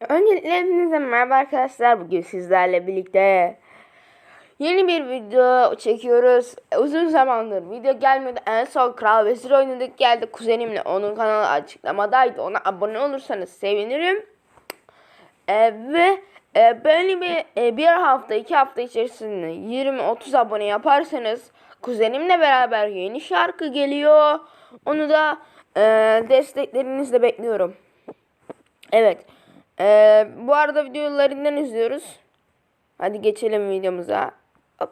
Öncelikle hepinize merhaba arkadaşlar. Bugün sizlerle birlikte yeni bir video çekiyoruz. Uzun zamandır video gelmedi. En son Kral Vezir oynadık geldi kuzenimle. Onun kanalı açıklamadaydı. Ona abone olursanız sevinirim. Ee, ve e, böyle bir e, bir hafta iki hafta içerisinde 20-30 abone yaparsanız kuzenimle beraber yeni şarkı geliyor. Onu da e, desteklerinizle bekliyorum. Evet. Ee, bu arada videolarından izliyoruz. Hadi geçelim videomuza. Hop.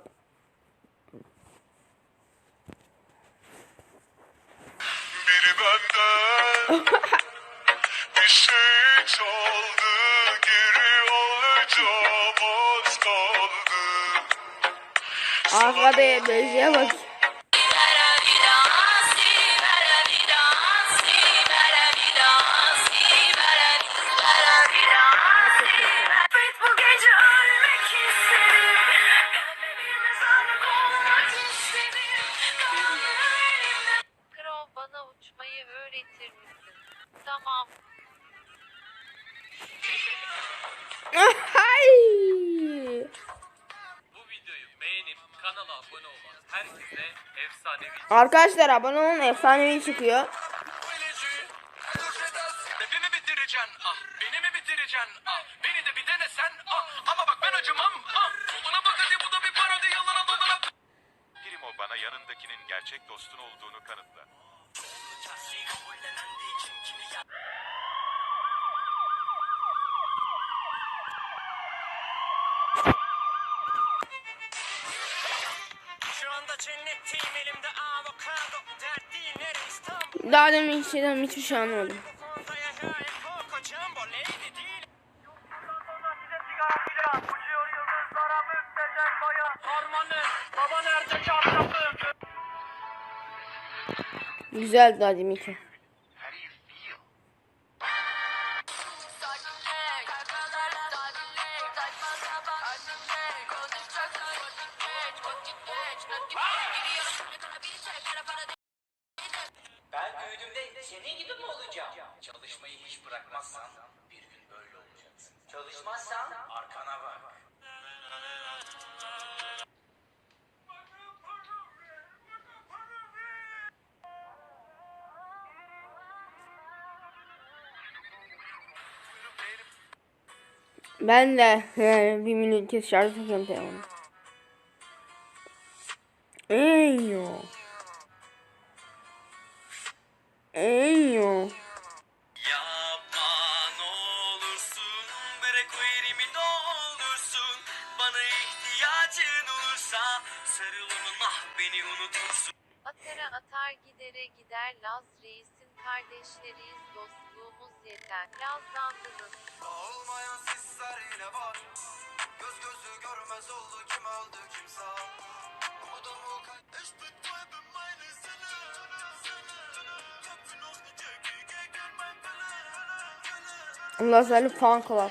Biri benden bir şey çaldı geri alacağım az kaldı. Arkada beziye bak. Parodi. Yalana dolana Primo bana yanındakinin gerçek dostun olduğunu kanıtla. Şu anda cennetteyim elimde Daha demin şeyden hiçbir şey anlamadım. Yaşayıp Coco Jumbo Ben de he, bir milyon kez şarj takıyorum telefonu. Eyo. Eyo. Atara atar gidere gider Laz reisin kardeşleriyiz dostluğumuz yeter. Lazlandınız. Olmayan sisler yine var Göz gözü görmez oldu kim öldü kim sağ Umudumu kay Ich betreibe meine Sinne Köpfe noch nicht gegen mein Wille Lazerli fan club.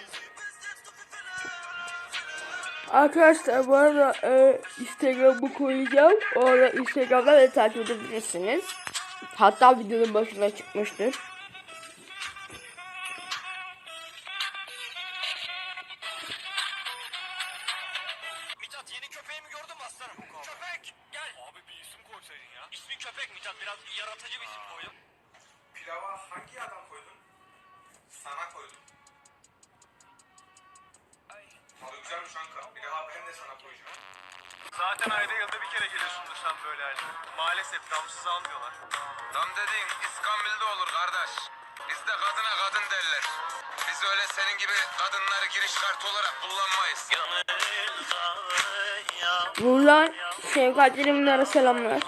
Arkadaşlar bu arada e, Instagram'ı koyacağım. Orada Instagram'da da takip edebilirsiniz. Hatta videonun başına çıkmıştır. Mithat yeni köpeğimi gördün mü aslanım? Köpek gel. Abi bir isim koysaydın ya. İsmi köpek Mithat biraz yaratıcı bir isim koydum. Pilava hangi adam koydun? Sana koydum. Tadı güzelmiş kanka. Pilava ben de sana koyacağım. Zaten ayda yılda bir kere geliyorsun dışarı böyle yani. Maalesef damsız almıyorlar. Dam dediğin İskambil'de olur kardeş. Bizde kadına kadın derler. Biz öyle senin gibi kadınları giriş kartı olarak kullanmayız. Buradan Şevkat Elimler'e selamlar.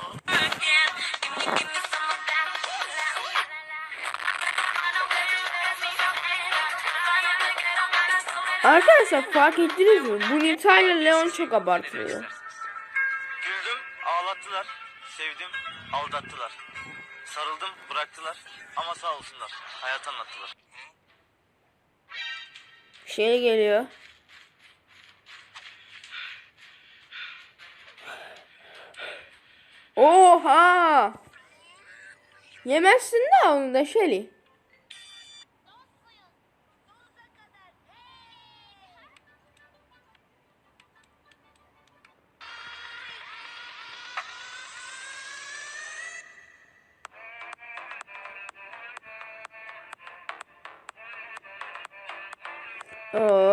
Arkadaşlar fark ettiniz mi? Bu Nita ile Leon çok abartılıyor. Güldüm, ağlattılar. Sevdim, aldattılar. Sarıldım, bıraktılar. Ama sağ olsunlar. Hayat anlattılar. Şey geliyor. Oha! Yemezsin de onu da Shelly.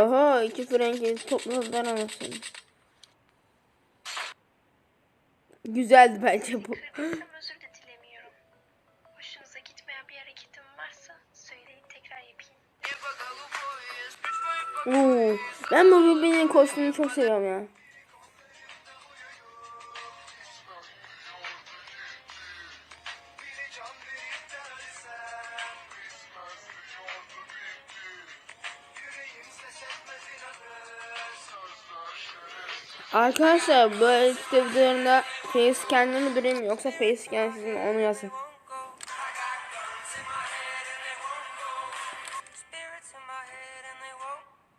Oho iki Frank'i topladılar anasını. Güzeldi bence bu. Kırdıysam özür de dilemiyorum. Hoşunuza gitmeyen bir hareketim varsa söyleyin tekrar yapayım. Oo, ben bu Ruby'nin kostümünü çok seviyorum ya. Arkadaşlar böyle işte videolarında facecam mi durayım yoksa facecam sizin onu yazın.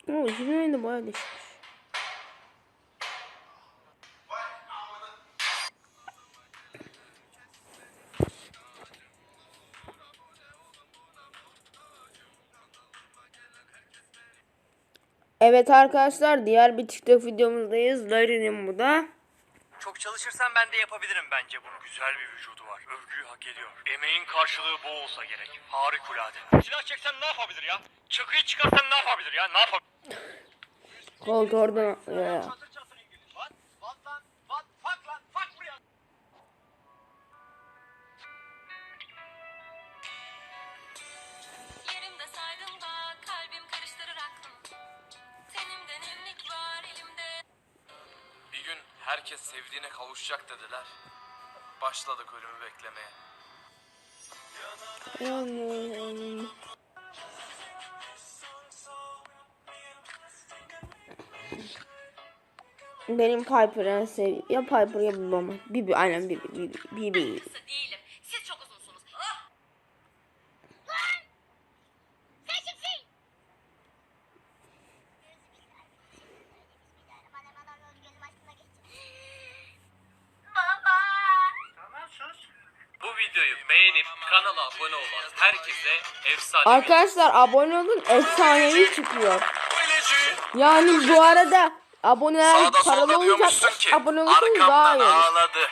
Oo, kimin oyunda bayağı değişik. Evet arkadaşlar diğer bir TikTok videomuzdayız. Larry'nin bu da. Çok çalışırsan ben de yapabilirim bence bunu. Güzel bir vücudu var. Övgüyü hak ediyor. Emeğin karşılığı bu olsa gerek. Harikulade. Silah çeksen ne yapabilir ya? Çakıyı çıkarsan ne yapabilir ya? Ne yapabilir? Koltuğu oradan ya. Herkes sevdiğine kavuşacak dediler. Başladık ölümü beklemeye. Benim Piper'ı sev ya Piper ya Bibi Bibi aynen Bibi Bibi Bibi. Videoyu beğenip kanala abone olan herkese efsane Arkadaşlar abone olun efsanevi çıkıyor. Yani bu arada aboneler paralı olacak. Abone olursanız daha iyi ağladı.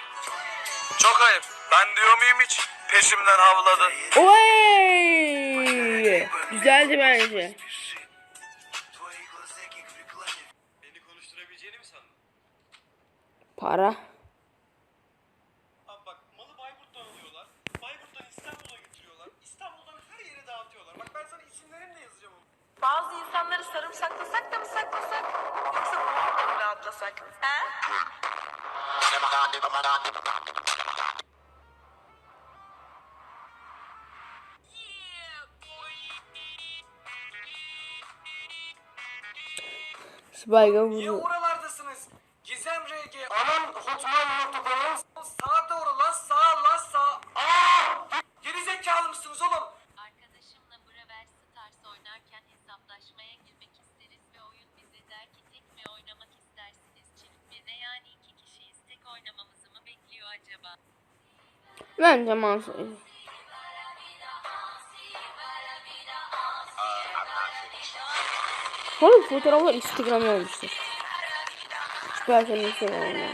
Çok ayıp. Ben diyor muyum hiç? Peşimden havladı. Oy! Güzeldi bence. Beni konuşturabileceğini mi sandın? Para. Bazı insanları sarımsaklasak da mı saklasak? Yoksa boğazda mı rahatlasak? He? Spike'a vurdu. Bence Mansur. Oğlum fotoğraflar Instagram'a olmuştur. Süperken Instagram'a.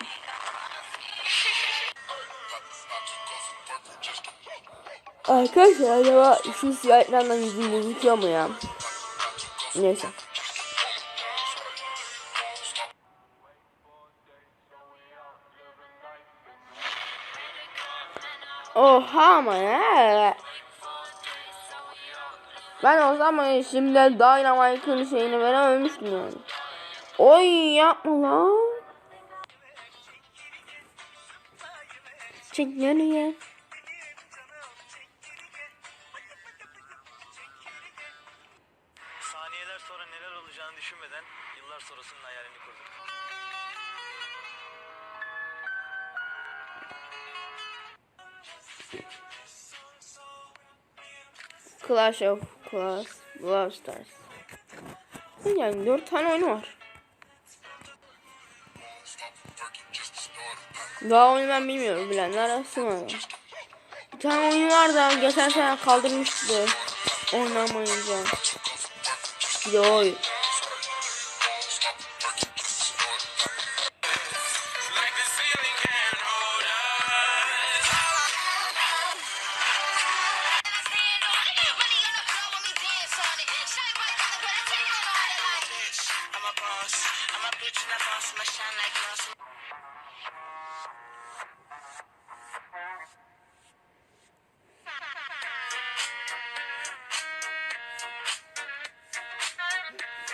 Arkadaşlar acaba şu siyah ekrandan yüzüm gözüküyor mu ya? Neyse. Oha ama ya. Ben o zaman şimdi Dynamite'ın şeyini verememiştim yani. Oy yapma lan. Çek nereye? Saniyeler sonra neler olacağını düşünmeden yıllar sonrasının hayalini kurdum. Clash of Clans Brawl Stars. Yani 4 tane oyunu var. Daha oyunu ben bilmiyorum bilenler var. Bir tane oyun var da geçen sene kaldırmıştı. Oynamayınca. Bir de oyun.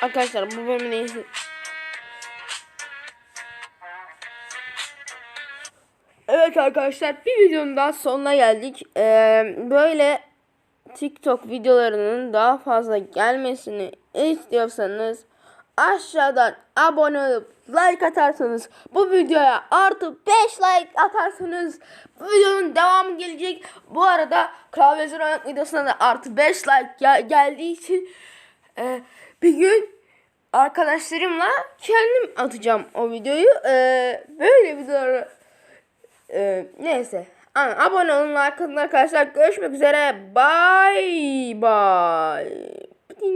Arkadaşlar bu bölümü neyse. Evet arkadaşlar bir videonun daha sonuna geldik. Ee, böyle TikTok videolarının daha fazla gelmesini istiyorsanız aşağıdan abone olup like atarsanız bu videoya artı 5 like atarsanız videonun devamı gelecek. Bu arada Kral Vezir Oynak videosuna da artı 5 like gel- geldiği için e, bir gün arkadaşlarımla kendim atacağım o videoyu. E, böyle videoları e, neyse. Abone olun, like atın arkadaşlar. Görüşmek üzere. Bye bye.